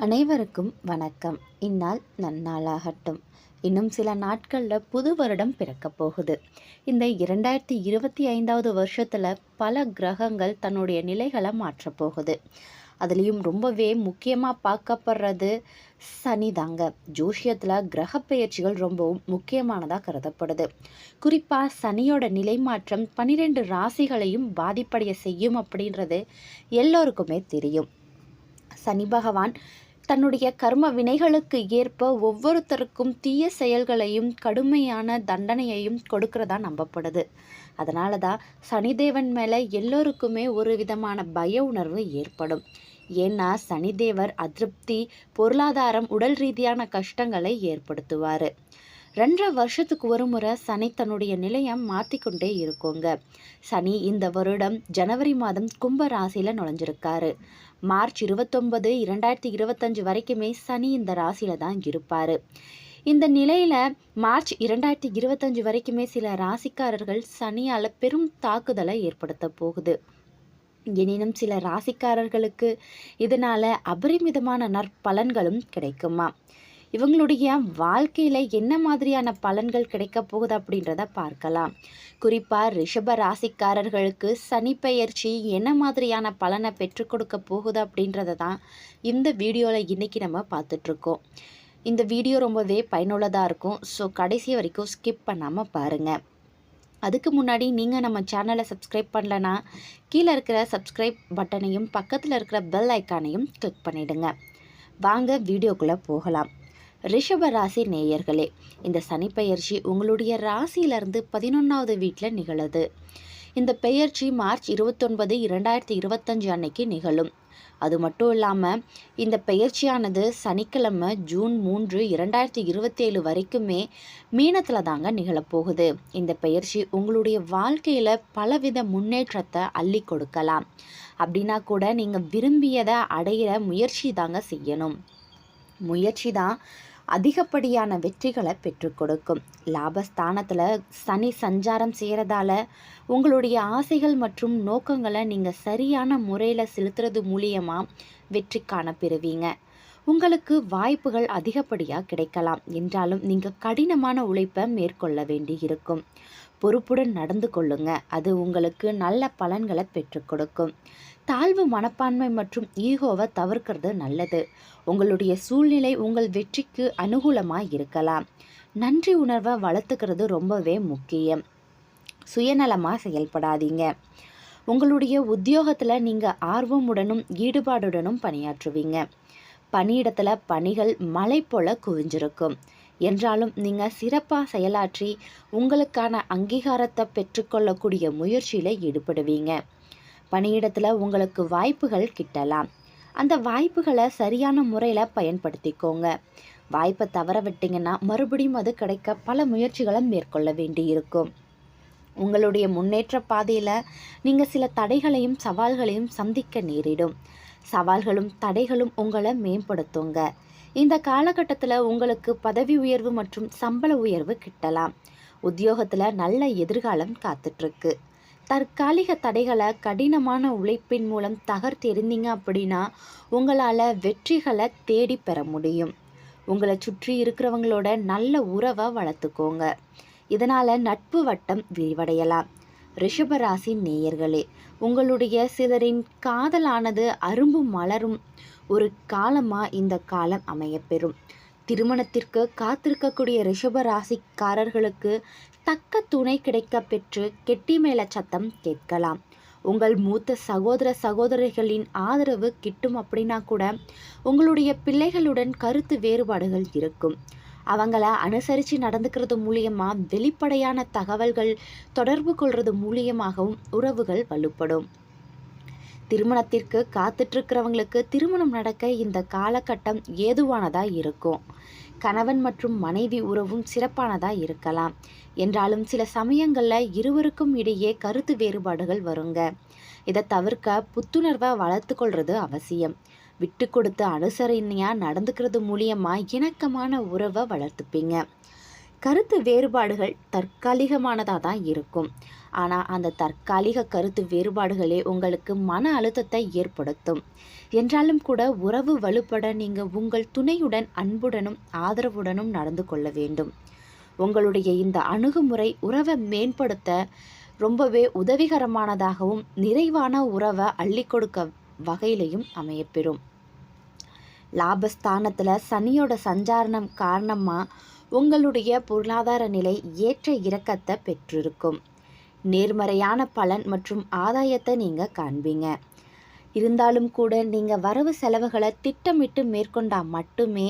அனைவருக்கும் வணக்கம். இந்நாள் நன்னாளாகட்டும். இன்னும் சில நாட்களில் புது வருடம் பிறக்கப் போகுது. இந்த இரண்டாயிரத்தி இருபத்தி ஐந்தாவது வருஷத்தில் பல கிரகங்கள் தன்னுடைய நிலைகளை மாற்றப் போகுது. அதுலேயும் ரொம்பவே முக்கியமாக பார்க்கப்படுறது சனி தாங்க. ஜோஷியத்தில் கிரக பெயர்ச்சிகள் ரொம்பவும் முக்கியமானதாக கருதப்படுது. குறிப்பாக சனியோட நிலை மாற்றம் பன்னிரெண்டு ராசிகளையும் பாதிப்படைய செய்யும் அப்படின்றது எல்லோருக்குமே தெரியும். சனி பகவான் தன்னுடைய கர்ம வினைகளுக்கு ஏற்ப ஒவ்வொருத்தருக்கும் தீய செயல்களையும் கடுமையான தண்டனையையும் கொடுக்கறதா நம்பப்படுது. அதனால தான் சனிதேவன் மேலே எல்லோருக்குமே ஒரு விதமான பய உணர்வு ஏற்படும். ஏன்னா சனிதேவர் அதிருப்தி பொருளாதாரம் உடல் ரீதியான கஷ்டங்களை ஏற்படுத்துவார். ரெண்டரை வருஷத்துக்கு ஒரு முறை சனி தன்னுடைய நிலையை மாற்றிக்கொண்டே இருக்குங்க. சனி இந்த வருடம் ஜனவரி மாதம் கும்ப ராசியில் நுழைஞ்சிருக்காரு. மார்ச் இருபத்தொன்பது இரண்டாயிரத்தி இருபத்தஞ்சு வரைக்குமே சனி இந்த ராசியில் தான் இருப்பார். இந்த நிலையில் மார்ச் இரண்டாயிரத்தி இருபத்தஞ்சு வரைக்குமே சில ராசிக்காரர்கள் சனியால் பெரும் தாக்குதலை ஏற்படுத்த போகுது. எனினும் சில ராசிக்காரர்களுக்கு இதனால் அபரிமிதமான நற்பலன்களும் கிடைக்குமா இவங்களுடைய வாழ்க்கையில் என்ன மாதிரியான பலன்கள் கிடைக்க போகுது அப்படின்றத பார்க்கலாம். குறிப்பாக ரிஷப ராசிக்காரர்களுக்கு சனி பெயர்ச்சி என்ன மாதிரியான பலனை பெற்றுக் கொடுக்க போகுது அப்படின்றத தான் இந்த வீடியோவில் இன்றைக்கி நம்ம பார்த்துட்ருக்கோம் இந்த வீடியோ ரொம்பவே பயனுள்ளதாக இருக்கும். ஸோ கடைசி வரைக்கும் ஸ்கிப் பண்ணாமல் பாருங்கள் அதுக்கு முன்னாடி நீங்கள் நம்ம சேனலை சப்ஸ்கிரைப் பண்ணலன்னா கீழே இருக்கிற சப்ஸ்கிரைப் பட்டனையும் பக்கத்தில் இருக்கிற பெல் ஐக்கானையும் கிளிக் பண்ணிவிடுங்க வாங்க வீடியோக்குள்ளே போகலாம். ரிஷப ராசி நேயர்களே இந்த சனிப்பெயர்ச்சி உங்களுடைய ராசியிலிருந்து பதினொன்றாவது வீட்டில் நிகழுது. இந்த பெயர்ச்சி மார்ச் இருபத்தொன்பது இரண்டாயிரத்தி இருபத்தஞ்சு அன்னைக்கு நிகழும். அது மட்டும் இல்லாமல் இந்த பெயர்ச்சியானது சனிக்கிழமை ஜூன் மூன்று இரண்டாயிரத்தி இருபத்தேழு வரைக்குமே மீனத்தில் தாங்க நிகழப்போகுது இந்த பெயர்ச்சி உங்களுடைய வாழ்க்கையில் பலவித முன்னேற்றத்தை அள்ளி கொடுக்கலாம். அப்படின்னா கூட நீங்கள் விரும்பியதை அடையிற முயற்சி தாங்க செய்யணும். முயற்சி தான் அதிகப்படியான வெற்றிகளை பெற்றுக் கொடுக்கும். லாபஸ்தானத்தில் சனி சஞ்சாரம் செய்கிறதால உங்களுடைய ஆசைகள் மற்றும் நோக்கங்களை நீங்கள் சரியான முறையில் செலுத்துறது மூலியமாக வெற்றி காண பெறுவீங்க உங்களுக்கு வாய்ப்புகள் அதிகப்படியாக கிடைக்கலாம். என்றாலும் நீங்கள் கடினமான உழைப்பை மேற்கொள்ள வேண்டி இருக்கும். பொறுப்புடன் நடந்து கொள்ளுங்க. அது உங்களுக்கு நல்ல பலன்களை பெற்றுக் கொடுக்கும். தாழ்வு மனப்பான்மை மற்றும் ஈகோவை தவிர்க்கிறது நல்லது. உங்களுடைய சூழ்நிலை உங்கள் வெற்றிக்கு அனுகூலமாக இருக்கலாம். நன்றி உணர்வை வளர்த்துக்கிறது ரொம்பவே முக்கியம். சுயநலமாக செயல்படாதீங்க. உங்களுடைய உத்தியோகத்தில் நீங்கள் ஆர்வமுடனும் ஈடுபாடுடனும் பணியாற்றுவீங்க. பணியிடத்தில் பணிகள் மலை போல குவிஞ்சிருக்கும். என்றாலும் நீங்கள் சிறப்பாக செயலாற்றி உங்களுக்கான அங்கீகாரத்தை பெற்றுக்கொள்ளக்கூடிய முயற்சியில் ஈடுபடுவீங்க. பணியிடத்தில் உங்களுக்கு வாய்ப்புகள் கிட்டலாம். அந்த வாய்ப்புகளை சரியான முறையில் பயன்படுத்திக்கோங்க. வாய்ப்பை தவற விட்டிங்கன்னா மறுபடியும் அது கிடைக்க பல முயற்சிகளை மேற்கொள்ள வேண்டி இருக்கும் உங்களுடைய முன்னேற்ற பாதையில் நீங்கள் சில தடைகளையும் சவால்களையும் சந்திக்க நேரிடும். சவால்களும் தடைகளும் உங்களை மேம்படுத்துங்க. இந்த காலகட்டத்தில் உங்களுக்கு பதவி உயர்வு மற்றும் சம்பள உயர்வு கிட்டலாம். உத்தியோகத்தில் நல்ல எதிர்காலம் காத்துட்ருக்கு தற்காலிக தடைகளை கடினமான உழைப்பின் மூலம் தகர்த்தெறிந்தீங்க அப்படின்னா உங்களால் வெற்றிகளை தேடி பெற முடியும். உங்களை சுற்றி இருக்கிறவங்களோட நல்ல உறவை வளர்த்துக்கோங்க. இதனால் நட்பு வட்டம் விரிவடையலாம். ரிஷபராசி நேயர்களே உங்களுடைய சிலரின் காதலானது அரும்பு மலரும் ஒரு காலமாக இந்த காலம் அமையப்பெறும்? திருமணத்திற்கு காத்திருக்கக்கூடிய ரிஷப ராசிக்காரர்களுக்கு தக்க துணை கிடைக்க பெற்று கெட்டி மேல சத்தம் கேட்கலாம். உங்கள் மூத்த சகோதர சகோதரிகளின் ஆதரவு கிட்டும் அப்படின்னா கூட உங்களுடைய பிள்ளைகளுடன் கருத்து வேறுபாடுகள் இருக்கும். அவங்கள அனுசரித்து நடந்துக்கிறது மூலியமாக வெளிப்படையான தகவல்கள் தொடர்பு கொள்வது மூலியமாகவும் உறவுகள் வலுப்படும். திருமணத்திற்கு காத்துட்ருக்கிறவங்களுக்கு திருமணம் நடக்க இந்த காலகட்டம் ஏதுவானதாக இருக்கும்? கணவன் மற்றும் மனைவி உறவும் சிறப்பானதாக இருக்கலாம். என்றாலும் சில சமயங்களில் இருவருக்கும் இடையே கருத்து வேறுபாடுகள் வருங்க. இதை தவிர்க்க புத்துணர்வை வளர்த்து கொள்வது அவசியம். விட்டு கொடுத்து அனுசரணையாக நடந்துக்கிறது மூலியமாக இணக்கமான உறவை வளர்த்துப்பீங்க. கருத்து வேறுபாடுகள் தற்காலிகமானதாக தான் இருக்கும். ஆனால் அந்த தற்காலிக கருத்து வேறுபாடுகளே உங்களுக்கு மன அழுத்தத்தை ஏற்படுத்தும். என்றாலும் கூட உறவு வலுப்பட நீங்கள் உங்கள் துணையுடன் அன்புடனும் ஆதரவுடனும் நடந்து கொள்ள வேண்டும். உங்களுடைய இந்த அணுகுமுறை உறவை மேம்படுத்த ரொம்பவே உதவிகரமானதாகவும் நிறைவான உறவை அள்ளி கொடுக்க வகையிலையும் அமையப்பெறும். லாபஸ்தானத்தில் சனியோட சஞ்சாரணம் காரணமாக உங்களுடைய பொருளாதார நிலை ஏற்ற இறக்கத்தை பெற்றிருக்கும். நேர்மறையான பலன் மற்றும் ஆதாயத்தை நீங்கள் காண்பீங்க. இருந்தாலும் கூட நீங்கள் வரவு செலவுகளை திட்டமிட்டு மேற்கொண்டால் மட்டுமே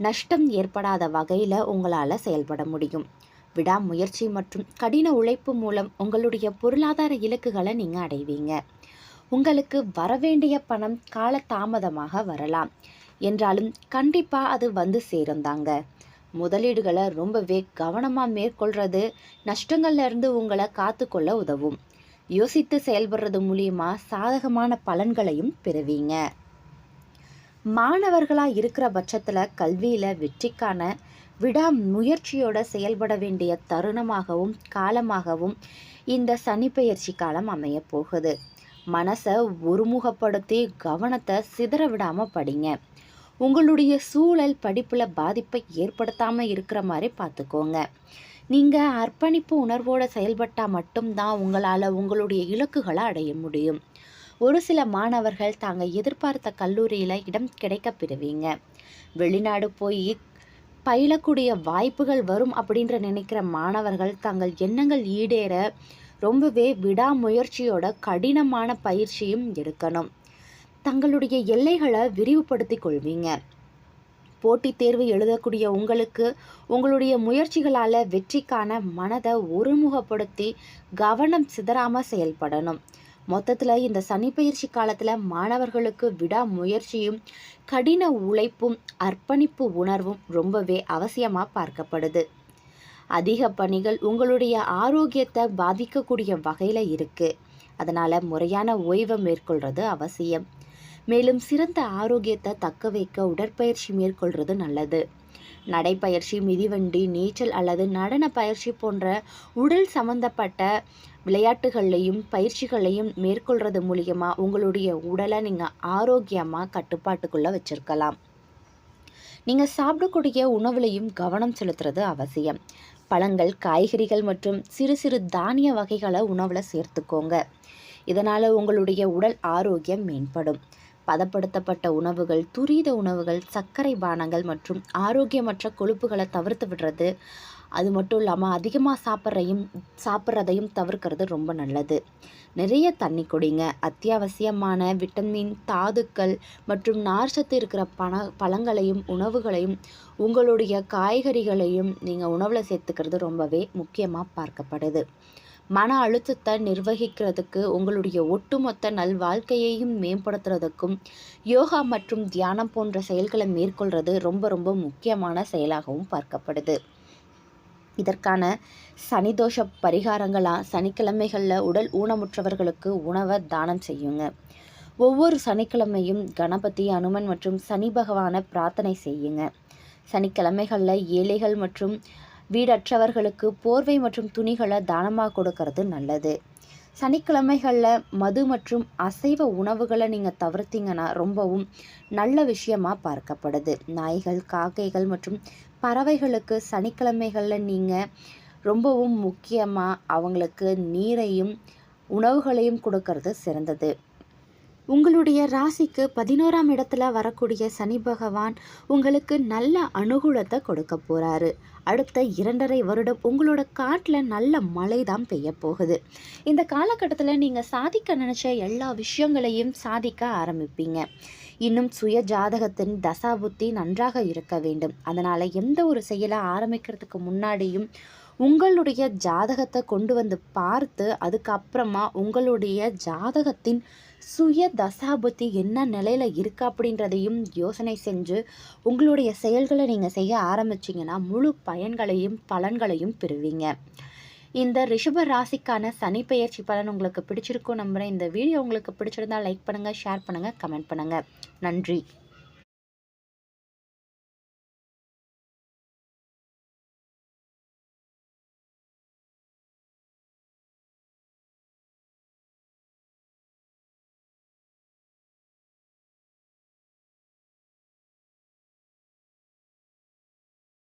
நஷ்டம் ஏற்படாத வகையில் உங்களால் செயல்பட முடியும். விடாமுயற்சி மற்றும் கடின உழைப்பு மூலம் உங்களுடைய பொருளாதார இலக்குகளை நீங்கள் அடைவீங்க. உங்களுக்கு வரவேண்டிய பணம் கால தாமதமாக வரலாம். என்றாலும் கண்டிப்பாக அது வந்து சேருந்தாங்க. முதலீடுகளை ரொம்பவே கவனமாக மேற்கொள்கிறது நஷ்டங்கள்ல இருந்து உங்களை காத்துக்கொள்ள உதவும். யோசித்து செயல்படுறது மூலியமா சாதகமான பலன்களையும் பெறுவீங்க. மாணவர்களாக இருக்கிற பட்சத்தில் கல்வியில் வெற்றிக்கான விடா முயற்சியோட செயல்பட வேண்டிய தருணமாகவும் காலமாகவும் இந்த சனிப்பெயர்ச்சி காலம் அமைய போகுது மனசை ஒருமுகப்படுத்தி கவனத்தை சிதற விடாமல் படிங்க. உங்களுடைய சூழல் படிப்பில் பாதிப்பை ஏற்படுத்தாமல் இருக்கிற மாதிரி பார்த்துக்கோங்க நீங்கள் அர்ப்பணிப்பு உணர்வோடு செயல்பட்டால் மட்டும்தான் உங்களால் உங்களுடைய இலக்குகளை அடைய முடியும். ஒரு சில மாணவர்கள் தாங்கள் எதிர்பார்த்த கல்லூரியில் இடம் கிடைக்க பெறுவீங்க. வெளிநாடு போய் பயிலக்கூடிய வாய்ப்புகள் வரும் அப்படின்ற நினைக்கிற மாணவர்கள் தங்கள் எண்ணங்கள் ஈடேற ரொம்பவே விடாமுயற்சியோட கடினமான பயிற்சியும் எடுக்கணும். தங்களுடைய எல்லைகளை விரிவுபடுத்தி கொள்வீங்க. போட்டித் தேர்வு எழுதக்கூடிய உங்களுக்கு உங்களுடைய முயற்சிகளால் வெற்றிக்கான மனதை ஒருமுகப்படுத்தி கவனம் சிதறாமல் செயல்படணும். மொத்தத்தில் இந்த சனிப்பயிற்சி காலத்தில் மாணவர்களுக்கு விடாமுயற்சியும் கடின உழைப்பும் அர்ப்பணிப்பு உணர்வும் ரொம்பவே அவசியமாக பார்க்கப்படுது. அதிக பணிகள் உங்களுடைய ஆரோக்கியத்தை பாதிக்கக்கூடிய வகையில் இருக்குது அதனால் முறையான ஓய்வை மேற்கொள்வது அவசியம். மேலும் சிறந்த ஆரோக்கியத்தை தக்க வைக்க உடற்பயிற்சி மேற்கொள்வது நல்லது. நடைப்பயிற்சி மிதிவண்டி நீச்சல் அல்லது நடன பயிற்சி போன்ற உடல் சம்பந்தப்பட்ட விளையாட்டுகள்லையும் பயிற்சிகளையும் மேற்கொள்கிறது மூலியமாக உங்களுடைய உடலை நீங்கள் ஆரோக்கியமாக கட்டுப்பாட்டுக்குள்ளே வச்சுருக்கலாம். நீங்கள் சாப்பிடக்கூடிய உணவுலையும் கவனம் செலுத்துறது அவசியம். பழங்கள் காய்கறிகள் மற்றும் சிறு சிறு தானிய வகைகளை உணவில் சேர்த்துக்கோங்க. இதனால் உங்களுடைய உடல் ஆரோக்கியம் மேம்படும். பதப்படுத்தப்பட்ட உணவுகள் துரித உணவுகள் சர்க்கரை பானங்கள் மற்றும் ஆரோக்கியமற்ற கொழுப்புகளை தவிர்த்து விடுறது. அது மட்டும் இல்லாமல் அதிகமாக சாப்பிட்றையும் சாப்பிட்றதையும் தவிர்க்கிறது ரொம்ப நல்லது. நிறைய தண்ணி குடிங்க. அத்தியாவசியமான விட்டமின் தாதுக்கள் மற்றும் நார்ச்சத்து இருக்கிற பண பழங்களையும் உணவுகளையும் உங்களுடைய காய்கறிகளையும் நீங்கள் உணவில் சேர்த்துக்கிறது ரொம்பவே முக்கியமாக பார்க்கப்படுது. மன அழுத்தத்தை நிர்வகிக்கிறதுக்கு உங்களுடைய ஒட்டுமொத்த நல் வாழ்க்கையையும் மேம்படுத்துறதுக்கும் யோகா மற்றும் தியானம் போன்ற செயல்களை மேற்கொள்வது ரொம்ப ரொம்ப முக்கியமான செயலாகவும் பார்க்கப்படுது. இதற்கான சனிதோஷ பரிகாரங்களாக சனிக்கிழமைகளில் உடல் ஊனமுற்றவர்களுக்கு உணவை தானம் செய்யுங்க. ஒவ்வொரு சனிக்கிழமையும் கணபதி அனுமன் மற்றும் சனி பகவானை பிரார்த்தனை செய்யுங்க. சனிக்கிழமைகளில் ஏழைகள் மற்றும் வீடற்றவர்களுக்கு போர்வை மற்றும் துணிகளை தானமாக கொடுக்கறது நல்லது. சனிக்கிழமைகளில் மது மற்றும் அசைவ உணவுகளை நீங்கள் தவிர்த்தீங்கன்னா ரொம்பவும் நல்ல விஷயமாக பார்க்கப்படுது. நாய்கள் காக்கைகள் மற்றும் பறவைகளுக்கு சனிக்கிழமைகளில் நீங்கள் ரொம்பவும் முக்கியமாக அவங்களுக்கு நீரையும் உணவுகளையும் கொடுக்கறது சிறந்தது. உங்களுடைய ராசிக்கு பதினோராம் இடத்துல வரக்கூடிய சனி பகவான் உங்களுக்கு நல்ல அனுகூலத்தை கொடுக்க போகிறாரு அடுத்த இரண்டரை வருடம் உங்களோட காட்டில் நல்ல மழை தான் பெய்ய போகுது. இந்த காலகட்டத்தில் நீங்கள் சாதிக்க நினச்ச எல்லா விஷயங்களையும் சாதிக்க ஆரம்பிப்பீங்க. இன்னும் சுய ஜாதகத்தின் தசாபுத்தி நன்றாக இருக்க வேண்டும். அதனால் எந்த ஒரு செயலை ஆரம்பிக்கிறதுக்கு முன்னாடியும் உங்களுடைய ஜாதகத்தை கொண்டு வந்து பார்த்து அதுக்கப்புறமா உங்களுடைய ஜாதகத்தின் சுய தசாபுத்தி என்ன நிலையில் இருக்குது அப்படின்றதையும் யோசனை செஞ்சு உங்களுடைய செயல்களை நீங்கள் செய்ய ஆரம்பிச்சிங்கன்னா முழு பயன்களையும் பலன்களையும் பெறுவீங்க. இந்த ரிஷப ராசிக்கான சனி பெயர்ச்சி பலன் உங்களுக்கு பிடிச்சிருக்கும் நம்புகிறேன் இந்த வீடியோ உங்களுக்கு பிடிச்சிருந்தா லைக் பண்ணுங்கள் ஷேர் பண்ணுங்கள் கமெண்ட் பண்ணுங்கள் நன்றி.